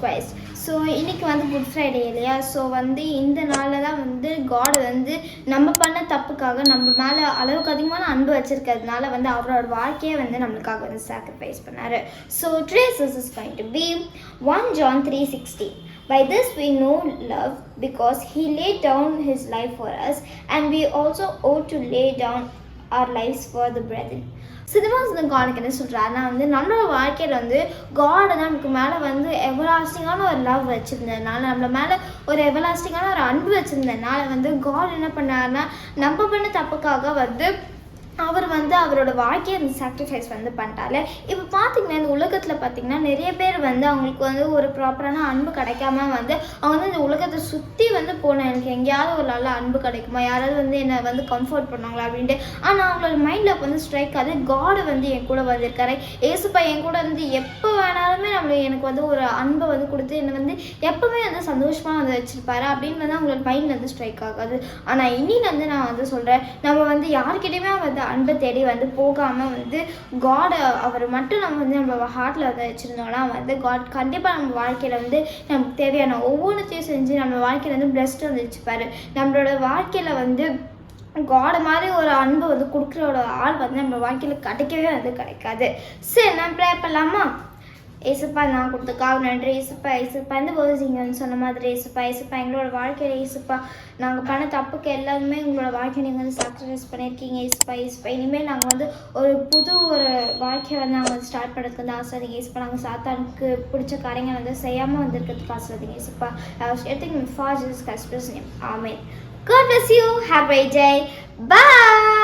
Christ so இன்னைக்கு வந்து good Friday இல்லையா? ஸோ வந்து இந்த நாளில் தான் வந்து காட் வந்து நம்ம பண்ண தப்புக்காக நம்ம மேலே அளவுக்கு அதிகமான அன்பு வச்சுருக்கிறதுனால வந்து அவரோட வாழ்க்கையை வந்து நம்மளுக்காக வந்து சாக்ரிஃபைஸ் பண்ணார். So trace is going to be one John three sixty By this we know love because he laid down his life for us, and we also ought to lay down our lives for the brethren. சினிமாசன் கானுக்கு என்ன சொல்கிறாருன்னா வந்து நம்மளோட வாழ்க்கையில் வந்து God நமக்கு மேலே வந்து எவர்லாஸ்டிங்கான ஒரு லவ் வச்சுருந்ததுனால நம்மள மேலே ஒரு எவர்லாஸ்டிங்கான ஒரு அன்பு வச்சுருந்ததுனால வந்து காட் என்ன பண்ணாருன்னா நம்ம பண்ண தப்புக்காக வந்து அவர் வந்து அவரோட வாழ்க்கையை அந்த சாக்ரிஃபைஸ் வந்து பண்ணிட்டாரு. இப்போ பார்த்தீங்கன்னா இந்த உலகத்தில் பார்த்தீங்கன்னா நிறைய பேர் வந்து அவங்களுக்கு வந்து ஒரு ப்ராப்பரான அன்பு கிடைக்காம வந்து அவங்க வந்து இந்த உலகத்தை சுற்றி வந்து போனேன் எனக்கு எங்கேயாவது ஒரு நல்ல அன்பு கிடைக்குமா? யாராவது வந்து என்னை வந்து கம்ஃபர்ட் பண்ணுவாங்களா அப்படின்ட்டு. ஆனால் அவங்களோட மைண்டில் வந்து ஸ்ட்ரைக் ஆகுது. காடு வந்து என் கூட வந்திருக்காரு. ஏசுப்பா என் கூட வந்து எப்போ நம்மளை எனக்கு வந்து ஒரு அன்பை வந்து கொடுத்து என்னை வந்து எப்பவுமே வந்து சந்தோஷமாக வந்து வச்சிருப்பாரு அப்படின்னு வந்து அவங்களோட மைண்ட் வந்து ஸ்ட்ரைக் ஆகாது. ஆனால் இன்னிலேருந்து வந்து நான் வந்து சொல்கிறேன் நம்ம வந்து யார்கிட்டயுமே வந்து அன்பை தேடி வந்து போகாமல் வந்து காடை அவர் மட்டும் நம்ம வந்து நம்ம ஹார்ட்டில் வந்து வச்சுருந்தோம்னா வந்து காட் கண்டிப்பாக நம்ம வாழ்க்கையில் வந்து நமக்கு தேவையான ஒவ்வொன்றத்தையும் செஞ்சு நம்ம வாழ்க்கையில் வந்து பெஸ்ட்டு வந்து வச்சுப்பாரு. நம்மளோட வாழ்க்கையில் வந்து காடை மாதிரி ஒரு அன்பு வந்து கொடுக்குறோட ஆள் வந்து நம்ம வாழ்க்கையில் கிடைக்கவே வந்து கிடைக்காது. சரி நான் ப்ரே பண்ணலாமா? ஏசுப்பா நான் கொடுத்துக்காக நன்றி. ஏசுப்பா ஏசுப்பா இந்த வேர்ஸிங்கன்னு சொன்ன மாதிரி ஏசுப்பா இசுப்பா எங்களோட வாழ்க்கையில் ஏசுப்பா நாங்கள் பண்ண தப்புக்கு எல்லாருமே உங்களோட வாழ்க்கையை நீங்கள் வந்து சாக்ரிஃபைஸ் பண்ணியிருக்கீங்க. ஏசுப்பா ஏசுப்பா இனிமேல் நாங்கள் வந்து ஒரு புது ஒரு வாழ்க்கையை வந்து நாங்கள் வந்து ஸ்டார்ட் பண்ணுறதுக்கு வந்து ஆசாதிங்க. ஏசுப்பா நாங்கள் சாத்தானுக்கு பிடிச்ச காரியங்கள் வந்து செய்யாமல் வந்திருக்கிறதுக்கு ஆசாதிங்க. ஏசுப்பா ஃபார் ஃபாஜஸ் கஸ்பிரஸ் name amen God bless you. Have a great day. Bye.